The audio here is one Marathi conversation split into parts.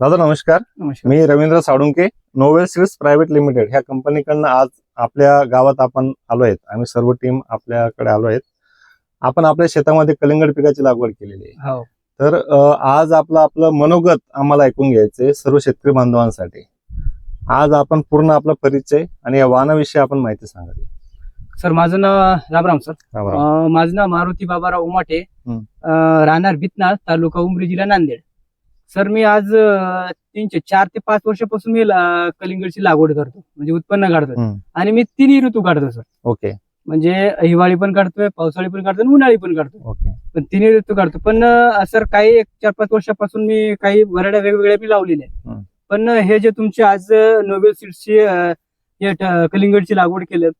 दादा नमस्कार. नमस्कार. मी Ravindra Salunke Novel seeds private limited ह्या कंपनीकडनं आज आपल्या गावात आपण आलो आहेत. आम्ही सर्व टीम आपल्याकडे आलो आहेत. आपण आपल्या शेतामध्ये कलिंगड पिकाची लागवड केलेली आहे. हो. तर आज आपलं आपलं मनोगत आम्हाला ऐकून घ्यायचंय सर्व शेतकरी बांधवांसाठी. आज आपण पूर्ण आपला परिचय आणि या वाहनाविषयी आपण माहिती सांगावी सर माझं नाव रामराम सर. माझं नाव मारुती बाबाराव उमाटे. राहणार भितनाळ तालुका उमरी जिल्हा नांदेड. सर मी आज तीनशे चार ते पाच वर्षापासून मी कलिंगडची लागवड करतो. म्हणजे उत्पन्न काढतो. आणि मी तिन्ही ऋतू काढतो सर. ओके. म्हणजे हिवाळी पण काढतोय पावसाळी पण काढतो आणि उन्हाळी पण काढतो पण तिन्ही ऋतू काढतो. पण सर काही एक चार पाच वर्षापासून मी काही वराड्या वेगवेगळ्या मी लावलेल्या. आहेत. पण हे जे तुमचे आज नोबेल सीड्सची हे कलिंगडची लागवड केलं.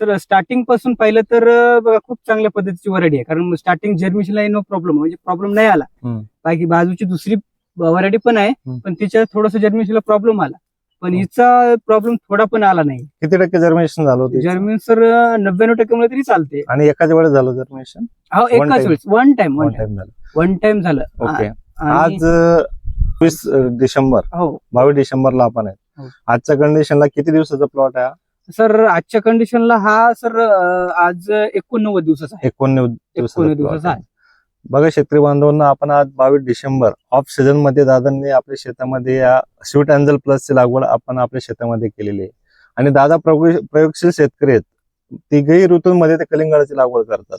सर स्टार्टिंगपासून पाहिलं तर बघा खूप चांगल्या पद्धतीची वराडी आहे. कारण स्टार्टिंग जर्मिशनला नो प्रॉब्लेम म्हणजे प्रॉब्लेम नाही आला. बाकी बाजूची दुसरी वराडी पण आहे हं. पण तिच्यात थोडस जर्मिशनला प्रॉब्लेम आला. पण हो. हिचा प्रॉब्लेम थोडा पण आला नाही. किती टक्के जर्मिनेशन झालं होतं जर्मिन सर नव्याण्णव टक्के मला तरी चालते. आणि एकाच वेळेस झालं जर्मिनेशन हो एकाच time. वेळेस. वन टाइम वन टाइम झालं. वन टाइम झालं. ओके आज वीस डिसेंबर. हो. बावीस डिसेंबरला आपण आहे. हो. आजच्या कंडिशनला किती दिवसाचा प्लॉट आहे हा? सर आजच्या कंडिशनला हा सर आज एकोणनव्वद दिवसाचा एकोणनव्वद दिवसाचा आहे. बघा शेतकरी बांधवांना आपण आज बावीस डिसेंबर ऑफ सीझनमध्ये दादांनी आपल्या शेतामध्ये या स्वीट अँजल प्लस ची लागवड आपण आपल्या शेतामध्ये केलेली आहे. आणि दादा प्रयोग- प्रयोगशील शेतकरी आहेत. तिघही ऋतूंमध्ये ते कलिंगडाची लागवड करतात.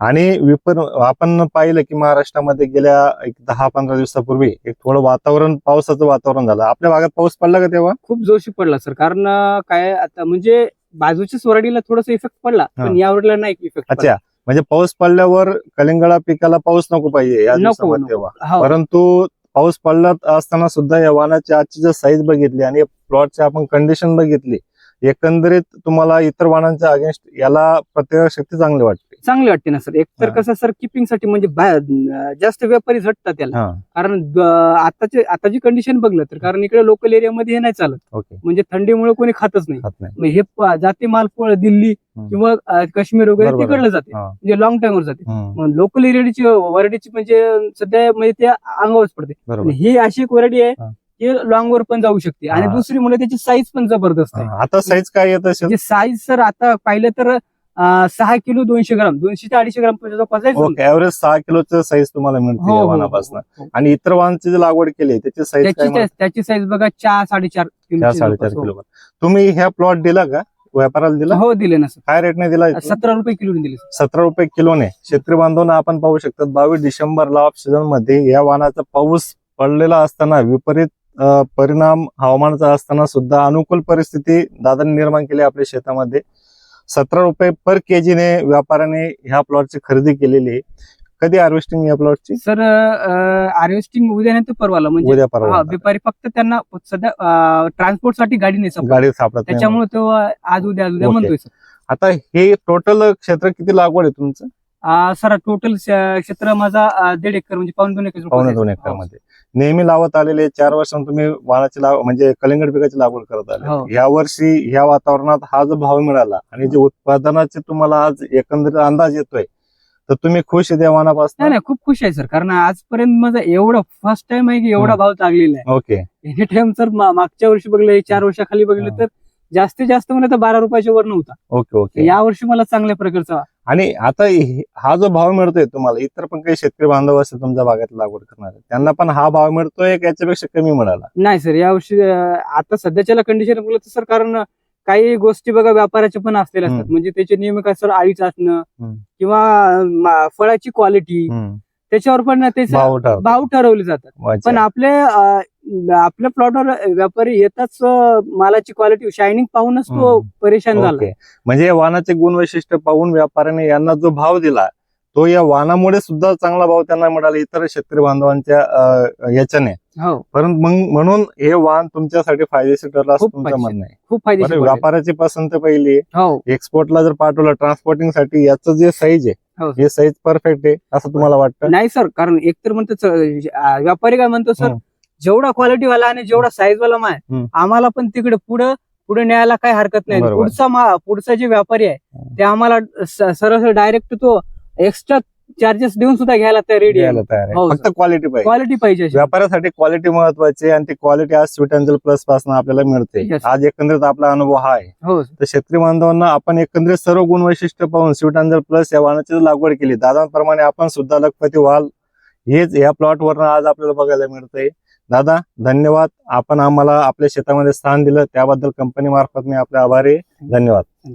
आणि विपर आपण पाहिलं की महाराष्ट्रामध्ये गेल्या एक दहा पंधरा दिवसापूर्वी एक थोडं वातावरण पावसाचं वातावरण झालं. आपल्या भागात पाऊस पडला का तेव्हा? खूप जोशी पडला सर. कारण काय आता म्हणजे बाजूच्या स्वराडीला थोडासा इफेक्ट पडला. पण यावरला नाही इफेक्ट अच्छा. म्हणजे पाऊस पडल्यावर कलिंगडा पिकाला पाऊस नको पाहिजे या दिवसामध्ये तेव्हा. हो. परंतु पाऊस पडला असताना सुद्धा या वाहनाची आजची जर साईज बघितली आणि प्लॉटची आपण कंडिशन बघितली एकंदरीत तुम्हाला इतर वाहनांच्या अगेन्स्ट याला प्रतिकार शक्ती चांगली वाटते. चांगले वाटते ना सर. एक तर. कसं सर किपिंगसाठी म्हणजे जास्त व्यापारी झटतात त्याला. कारण आताचे आताची कंडिशन बघलं तर कारण इकडे लोकल एरियामध्ये हे नाही चालत. म्हणजे थंडीमुळे कोणी खातच नाही. हे जाते माल दिल्ली. किंवा काश्मीर वगैरे. तिकडलं जाते. म्हणजे लॉंग टाइमवर जाते. लोकल एरियाची वराडीची म्हणजे सध्या म्हणजे त्या अंगावरच पडते. ही अशी एक वराडी आहे. की लॉंग वर पण जाऊ शकते. आणि. दुसरी म्हणजे त्याची साईज पण जबरदस्त आहे. आता साईज काय येत असेल म्हणजे साईज सर आता पाहिलं तर सहा किलो दोनशे ग्राम दोनशे ते अडीचशे ग्राम ओके ऍव्हरेज सहा किलोचं साईज तुम्हाला मिळते हो, हो, वाहनापासून. हो. आणि इतर वाहनाची जी लागवड केली आहे, त्याची साईज त्याची साईज बघा चार साडेचार किलो चार साडेचार किलो. तुम्ही ह्या प्लॉट दिला का? व्यापाराला दिला? हो दिले ना काय रेटने दिला सतरा रुपये किलो दिले. सतरा रुपये किलोने. शेतकरी बांधवांना आपण पाहू शकतात बावीस डिसेंबरला ऑफ सीझनमध्ये या वाहनाचा पाऊस पडलेला असताना विपरीत परिणाम हवामानाचा असताना सुद्धा अनुकूल परिस्थिती दादांनी निर्माण केली आपल्या शेतामध्ये. सतरा रुपये पर केजीने व्यापाऱ्याने ह्या प्लॉटची खरेदी केलेली आहे. कधी हार्वेस्टिंग या प्लॉटची सर हार्वेस्टिंग उद्या नाही तर परवाला म्हणजे उद्या हा परवा व्यापारी फक्त त्यांना सध्या ट्रान्सपोर्टसाठी गाडी नाही सापडत. गाडी सापडत नाही. त्याच्यामुळे तो आज उद्या आज उद्या ओके. म्हणतोय सर. आता हे टोटल क्षेत्र किती लागवड आहे तुमचं? सर टोटल क्षेत्र माझा दीड एकर म्हणजे पाऊन दोन एकर पावणे दोन एकरमध्ये. नेहमी लावत आलेले चार वर्षांत तुम्ही वाणाची लाव म्हणजे कलिंगड पिकाची लागवड करत हो. आले या वर्षी ह्या वातावरणात हा जो भाव मिळाला आणि जे उत्पादनाचे तुम्हाला आज एकंदरीत अंदाज येतोय तर तुम्ही खुश त्या नाही नाही खूप खुश आहे सर. कारण आजपर्यंत माझा एवढा फर्स्ट टाइम आहे की एवढा. भाव लागलेला आहे. ओके. एनी टाइम सर मागच्या वर्षी बघलं चार वर्षाखाली बघितलं हा. तर जास्तीत जास्त म्हणजे बारा रुपयाच्या वर नव्हता. Okay okay. या वर्षी मला चांगल्या प्रकारचा आणि आता हे- जो भाव मिळतोय तुम्हाला इतर पण काही शेतकरी बांधव असतील तुमच्या भागात लागवड करणारे त्यांना पण हा भाव मिळतोय याच्यापेक्षा कमी मिळाला नाही सर या वर्षी अं, आता सध्याच्याला कंडिशन बघलं तर सर कारण काही गोष्टी बघा व्यापाराच्या पण असलेल्या असतात. म्हणजे त्याचे नियम काय सर आळीच असणं. किंवा फळाची क्वालिटी. त्याच्यावर पण ते भाव ठरवले जातात. अच्छा. पण आपले अं, आपल्या प्लॉटवर व्यापारी येताच अं, मालाची क्वालिटी शायनिंग पाहूनच तो हम्म. परेशान झाला. ओके. म्हणजे या वाहनाचे गुण वैशिष्ट्य पाहून व्यापाऱ्याने यांना जो भाव दिला तो या वाहनामुळे सुद्धा चांगला भाव त्यांना मिळाला. इतर शेतकरी बांधवांच्या अं, याच्याने. हो परंतु मग म्हणून हे वाहन तुमच्यासाठी फायदेशीर ठरलं असं खूप तुमचं फायदेशीर. म्हणणं आहे खूप बरं, फायदेशीर पडेल. व्यापाराची पसंत पहिली हो एक्सपोर्टला जर पाठवलं ट्रान्सपोर्टिंगसाठी याचं जे साईज आहे हो. हे साईज परफेक्ट आहे असं तुम्हाला वाटतं नाही सर कारण एकतर म्हणतो व्यापारी काय म्हणतो सर. जेवढा क्वालिटी वाला आणि जेवढा साईज वाला माय. आम्हाला पण तिकडे पुढे पुढे न्यायला काही हरकत नाही बरोबर. पुढचा मा पुढचा जे व्यापारी आहे. ते आम्हाला स- सरळ डायरेक्ट तो एक्स्ट्रा चार्जेस देऊन सुद्धा घ्यायला तयार रेडी आहे तयार हो, आहे फक्त क्वालिटी पाहिजे. क्वालिटी पाहिजे अशी. व्यापारासाठी क्वालिटी महत्वाची आहे आणि ती क्वालिटी आज स्वीट अँजल प्लसपासून आपल्याला मिळते. Yes. आज एकंदरीत आपला अनुभव हा आहे. हो तर शेतकरी बांधवांना आपण एकंदरीत सर्व गुण वैशिष्ट्य पाहून स्वीट अँजल प्लस या वाहनाची लागवड केली. दादांप्रमाणे आपण सुद्धा लखपती व्हाल. हेच या प्लॉटवरनं आज आपल्याला बघायला मिळतंय. दादा धन्यवाद. आपण आम्हाला आपल्या शेतामध्ये स्थान दिलं. त्याबद्दल कंपनी मार्फत मी आपले आभारी आहे. धन्यवाद.